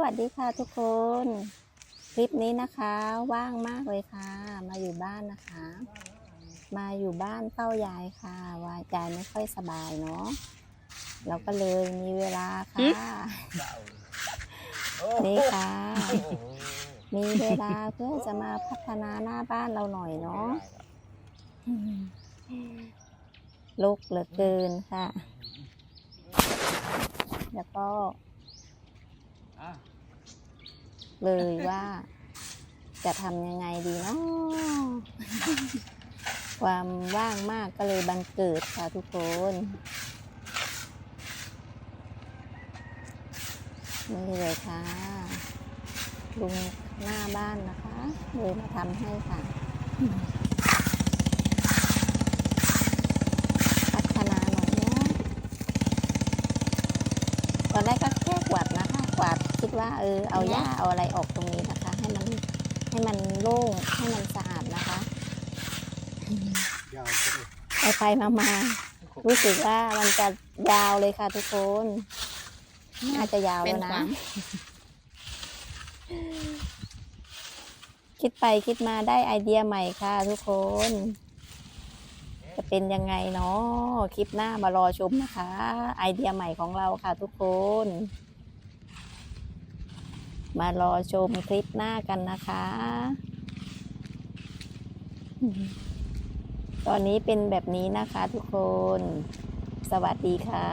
วัสดีค่ะทุกคน คลิปนี้นะคะว่างมากเลยค่ะ มาอยู่บ้านนะคะ มาอยู่บ้านเฝ้ายายค่ะวายายไม่ค่อยสบายเนาะเราก็เลยมีเวลาค่ะ นี่ค่ะ มีเวลาเพื่อจะมาพัฒนาหน้าบ้านเราหน่อยเนาะลุกเหลือเกินค่ะ แล้วก็ เลยว่า จะทำยังไงดีเนาะความว่างมากก็เลยบังเกิดค่ะทุกคนนี่เลยค่ะ ลุงหน้าบ้านนะคะเลยมาทำให้ค่ะ พัฒนาหน่อยเนาะตอนแรกก็ คิดว่าเออเอาหญ้าเอาอะไรออกตรงนี้นะคะ ให้มันให้มันโล่งให้มันสะอาดนะคะยาวจังเลยไปไปมามารู้สึกว่ามันจะยาวเลยค่ะทุกคนน่าจะยาวเป็แล้นวควานะมคิดไปคิดมาได้ไอเดียใหม่ค่ะทุกคน จะเป็นยังไงเนาะคลิปหน้ามารอชมนะคะ ไอเดียใหม่ของเราค่ะทุกคน มารอชมคลิปหน้ากันนะคะ ตอนนี้เป็นแบบนี้นะคะทุกคน สวัสดีค่ะ